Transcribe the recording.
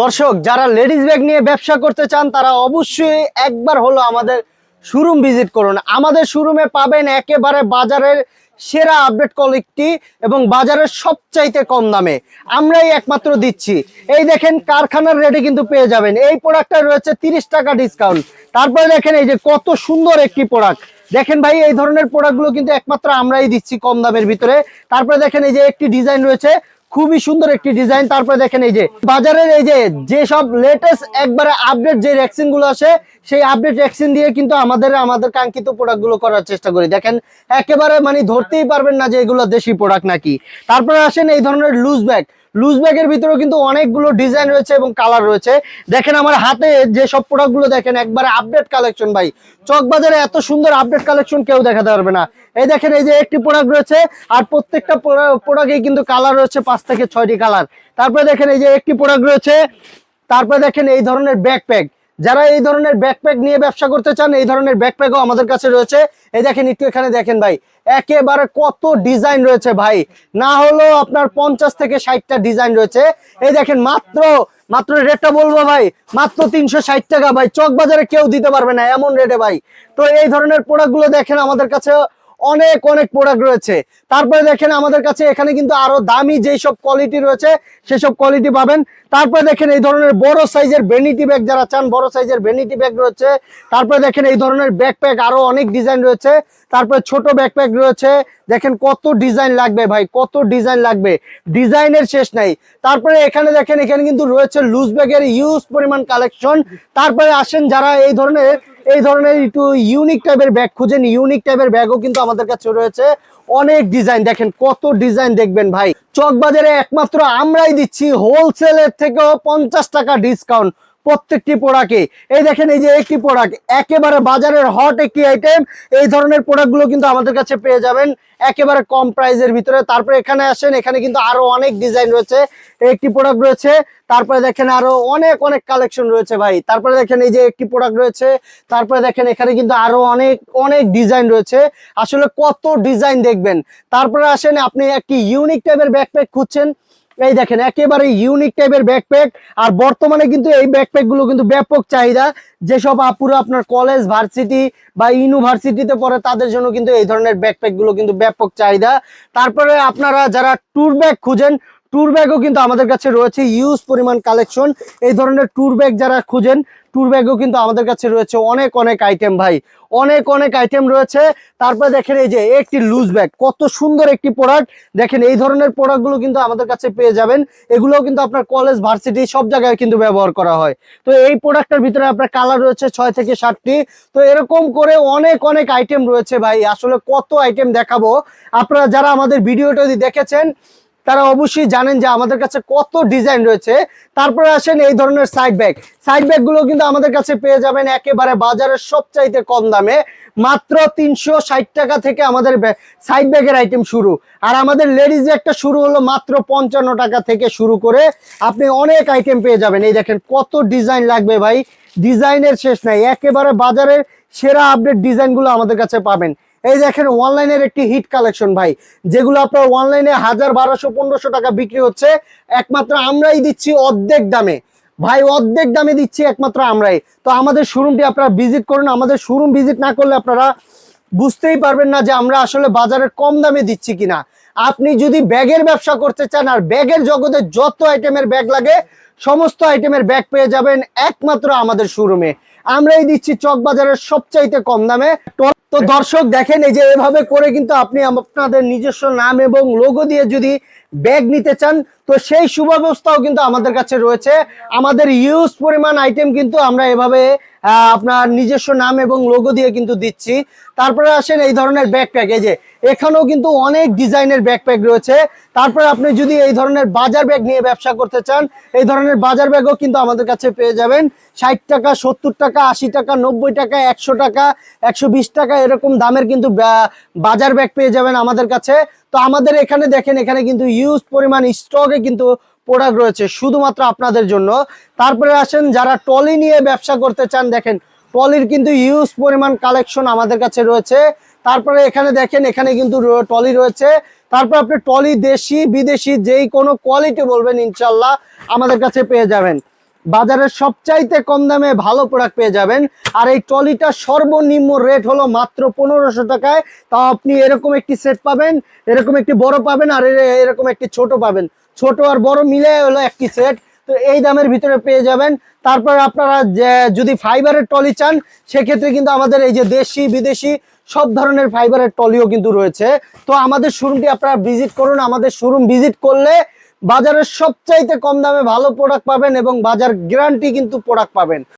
দর্শক, যারা ladies bag নিয়ে ব্যবসা করতে চান, তারা অবশ্যই একবার হলো আমাদের শোরুম ভিজিট করুন। আমাদের শোরুমে পাবেন একেবারে বাজারের সেরা আপডেট কোয়ালিটি এবং বাজারের সবচাইতে কম দামে। আমরাই একমাত্র দিচ্ছি। এই দেখেন, কারখানার রেটে কিন্তু পেয়ে যাবেন। এই প্রোডাক্টটা রয়েছে তিরিশ টাকা ডিসকাউন্ট তারপরে দেখেন, এই যে কত সুন্দর একটি প্রোডাক্ট দেখেন ভাই, এই ধরনের প্রোডাক্টগুলো কিন্তু একমাত্র আমরাই দিচ্ছি কম দামের ভিতরে। তারপরে দেখেন, এই যে একটি ডিজাইন রয়েছে খুবই সুন্দর একটি ডিজাইন তারপরে দেখেন এই যে, বাজারের এই যে সব লেটেস্ট একবারে আপডেট যে ভ্যাকসিনগুলো আসে, সেই আপডেট ভ্যাকসিন দিয়ে কিন্তু আমাদের আমাদের কাঙ্ক্ষিত প্রোডাক্টগুলো করার চেষ্টা করি। দেখেন, একেবারে মানে ধরতেই পারবেন না যে এগুলো দেশি প্রোডাক্ট নাকি। তারপরে আসেন এই ধরনের লুজ ব্যাগ লুজ ব্যাগের ভিতরেও কিন্তু অনেকগুলো ডিজাইন রয়েছে এবং কালার রয়েছে। দেখেন আমার হাতে যে সব প্রোডাক্টগুলো দেখেন, একবারে আপডেট কালেকশন ভাই। চকবাজারে এত সুন্দর আপডেট কালেকশন কেউ দেখাতে পারবে না। এই দেখেন এই যে একটি প্রোডাক্ট রয়েছে, আর প্রত্যেকটা প্রোডাক্টে কিন্তু কালার রয়েছে পাঁচ থেকে ছয়টি কালার। তারপরে দেখেন এই যে একটি প্রোডাক্ট রয়েছে, তারপরে দেখেন এই ধরনের ব্যাকপ্যাক যারা এই ধরনের ব্যাকপ্যাক নিয়ে ব্যবসা করতে চান, এই ধরনের ব্যাকপ্যাকও আমাদের কাছে রয়েছে। এই দেখেন, একটু এখানে দেখেন ভাই, একেবারে কত ডিজাইন রয়েছে ভাই। না হলেও আপনার পঞ্চাশ থেকে ষাটটা ডিজাইন রয়েছে। এই দেখেন, মাত্র মাত্র রেটটা বলব ভাই, মাত্র তিনশো ষাট টাকা ভাই। চক বাজারে কেউ দিতে পারবে না, এমন রেটে ভাই। তো এই ধরনের প্রোডাক্টগুলো দেখেন আমাদের কাছে অনেক অনেক প্রোডাক্ট রয়েছে। তারপরে দেখেন আমাদের কাছে এখানে কিন্তু আরও দামি যেই সব কোয়ালিটি রয়েছে সেসব কোয়ালিটি পাবেন। তারপরে দেখেন এই ধরনের বড় সাইজের ভ্যানিটি ব্যাগ যারা চান, বড় সাইজের ভ্যানিটি ব্যাগ রয়েছে। তারপরে দেখেন এই ধরনের ব্যাকপ্যাক আরও অনেক ডিজাইন রয়েছে। তারপরে ছোট ব্যাকপ্যাক রয়েছে। দেখেন কত ডিজাইন লাগবে ভাই, কত ডিজাইন লাগবে। ডিজাইনের শেষ নাই। তারপরে এখানে দেখেন, এখানে কিন্তু রয়েছে লুজ ব্যাগের ইউজ পরিমাণ কালেকশন তারপরে আসেন যারা এই ধরনের এই ধরনের একটু ইউনিক টাইপের ব্যাগ খুঁজেন। ইউনিক টাইপের ব্যাগও কিন্তু আমাদের কাছে রয়েছে। অনেক ডিজাইন দেখেন, কত ডিজাইন দেখবেন ভাই। চকবাজারে একমাত্র আমরাই দিচ্ছি। হোলসেলের থেকেও পঞ্চাশ টাকা ডিসকাউন্ট প্রত্যেকটি প্রোডাক্টে এই। দেখেন, এই যে একটি প্রোডাক্ট একেবারে বাজারের হট একটি আইটেম এই ধরনের প্রোডাক্টগুলো কিন্তু আমাদের কাছে পেয়ে যাবেন একেবারে কম প্রাইসের ভিতরে। তারপরে এখানে আসেন, এখানে কিন্তু আরও অনেক ডিজাইন রয়েছে। একটি প্রোডাক্ট রয়েছে, তারপরে দেখেন আরও অনেক অনেক কালেকশন রয়েছে ভাই। তারপরে দেখেন এই যে একটি প্রোডাক্ট রয়েছে, তারপরে দেখেন এখানে কিন্তু আরও অনেক অনেক ডিজাইন রয়েছে। আসলে কত ডিজাইন দেখবেন। তারপরে আসেন, আপনি একটি ইউনিক টাইপের ব্যাকপ্যাক খুঁজছেন। এই দেখেন, একেবারে ইউনিক টাইপের ব্যাকপ্যাক আর বর্তমানে কিন্তু এই ব্যাকপ্যাকগুলো কিন্তু ব্যাপক চাহিদা। যেসব আপুরো আপনার কলেজ ভার্সিটি বা ইউনিভার্সিটিতে পড়ে, তাদের জন্য কিন্তু এই ধরনের ব্যাকপ্যাকগুলো কিন্তু ব্যাপক চাহিদা। তারপরে আপনারা যারা ট্যুর ব্যাগ খুঁজেন ট্যুর ব্যাগও কিন্তু আমাদের কাছে রয়েছে ইউজ পরিমাণ কালেকশন এই ধরনের ট্যুর ব্যাগ যারা খুঁজেন ট্যুর ব্যাগও কিন্তু আমাদের কাছে রয়েছে অনেক অনেক আইটেম ভাই। অনেক অনেক আইটেম রয়েছে। তারপরে দেখেন এই যে একটি লুজ ব্যাগ কত সুন্দর একটি প্রোডাক্ট দেখেন এই ধরনের প্রোডাক্টগুলো কিন্তু আমাদের কাছে পেয়ে যাবেন। এগুলোও কিন্তু আপনার কলেজ ভার্সিটি সব জায়গায় কিন্তু ব্যবহার করা হয়। তো এই প্রোডাক্টটার ভিতরে আপনার কালার রয়েছে ছয় থেকে সাতটি। তো এরকম করে অনেক অনেক আইটেম রয়েছে ভাই। আসলে কত আইটেম দেখাবো। আপনারা যারা আমাদের ভিডিওটা যদি দেখেছেন তারা অবশ্যই জানেন যে আমাদের কাছে কত ডিজাইন রয়েছে। তারপরে আসেন এই ধরনের সাইড ব্যাগ সাইড ব্যাগগুলো কিন্তু আমাদের কাছে পেয়ে যাবেন একেবারে বাজারের সবচাইতে কম দামে। মাত্র তিনশো ষাট টাকা থেকে আমাদের সাইড ব্যাগের আইটেম শুরু। আর আমাদের লেডিজ একটা শুরু হলো মাত্র পঞ্চান্ন টাকা থেকে শুরু করে। আপনি অনেক আইটেম পেয়ে যাবেন। এই দেখেন কত ডিজাইন লাগবে ভাই। ডিজাইনের শেষ নাই। একেবারে বাজারের সেরা আপডেট ডিজাইনগুলো আমাদের কাছে পাবেন। এই দেখেন অনলাইনের একটি হিট কালেকশন ভাই, যেগুলো আপনার অনলাইনে হাজার বারোশো, পনেরোশো টাকা বিক্রি হচ্ছে। একমাত্র আমরাই দিচ্ছি অর্ধেক দামে। ভাই, অর্ধেক দামে দিচ্ছি একমাত্র আমরাই। তো আমাদের শোরুমটি আপনারা ভিজিট করুন। আমাদের শোরুম ভিজিট না করলে আপনারা বুঝতেই পারবেন না যে আমরা আসলে বাজারের কম দামে দিচ্ছি কিনা। আপনি যদি ব্যাগের ব্যবসা করতে চান, আর ব্যাগের জগতে যত আইটেমের ব্যাগ লাগে, সমস্ত আইটেমের ব্যাগ পেয়ে যাবেন একমাত্র আমাদের শোরুমে আমরাই দিচ্ছি চক বাজারের সবচাইতে কম দামে। তো দর্শক দেখেন, এই যে এভাবে করে কিন্তু আপনি আপনাদের নিজস্ব নাম এবং লোগো দিয়ে যদি ব্যাগ নিতে চান, তো সেই সুব্যবস্থাও কিন্তু আমাদের কাছে রয়েছে। আমাদের ইউজ পরিমাণ আইটেম কিন্তু আমরা এভাবে আপনার নিজস্ব নাম এবং লোগো দিয়ে কিন্তু দিচ্ছি। তারপরে আসেন এই ধরনের ব্যাকপ্যাক এই যে, এখানেও কিন্তু অনেক ডিজাইনের ব্যাকপ্যাক রয়েছে। তারপরে আপনি যদি এই ধরনের বাজার ব্যাগ নিয়ে ব্যবসা করতে চান, এই ধরনের বাজার ব্যাগও কিন্তু আমাদের কাছে পেয়ে যাবেন। ষাট টাকা, সত্তর টাকা, আশি টাকা, নব্বই টাকা, একশো টাকা, একশো বিশ টাকা এরকম দামের কিন্তু বাজার ব্যাগ পেয়ে যাবেন আমাদের কাছে। তো আমাদের এখানে দেখেন, এখানে কিন্তু ইউজ পরিমাণ স্টকে কিন্তু প্রোডাক্ট রয়েছে, শুধুমাত্র আপনাদের জন্য। তারপরে আসেন, যারা টলি নিয়ে ব্যবসা করতে চান, দেখেন টলির কিন্তু ইউজ পরিমাণ কালেকশন আমাদের কাছে রয়েছে। তারপরে এখানে দেখেন, এখানে কিন্তু টলি রয়েছে। তারপর আপনি টলি দেশি, বিদেশি, যেই কোনো কোয়ালিটি বলবেন ইনশাল্লাহ আমাদের কাছে পেয়ে যাবেন। বাজারের সবচাইতে কম দামে ভালো প্রোডাক্ট পেয়ে যাবেন। আর এই ট্রলিটা সর্বনিম্ন রেট হলো মাত্র পনেরোশো টাকায়। তাও আপনি এরকম একটি সেট পাবেন, এরকম একটি বড় পাবেন, আর এর- এরকম একটি ছোট পাবেন। ছোট আর বড় মিলে হলো একটি সেট তো এই দামের ভিতরে পেয়ে যাবেন। তারপর আপনারা যদি ফাইবারের টলি চান, সেক্ষেত্রে কিন্তু আমাদের এই যে দেশি, বিদেশি সব ধরনের ফাইবারের টলিও কিন্তু রয়েছে। তো আমাদের শোরুমটি আপনারা ভিজিট করুন। আমাদের শোরুম ভিজিট করলে বাজারের সবচাইতে কম দামে ভালো প্রোডাক্ট পাবেন এবং বাজার গ্যারান্টি কিন্তু প্রোডাক্ট পাবেন।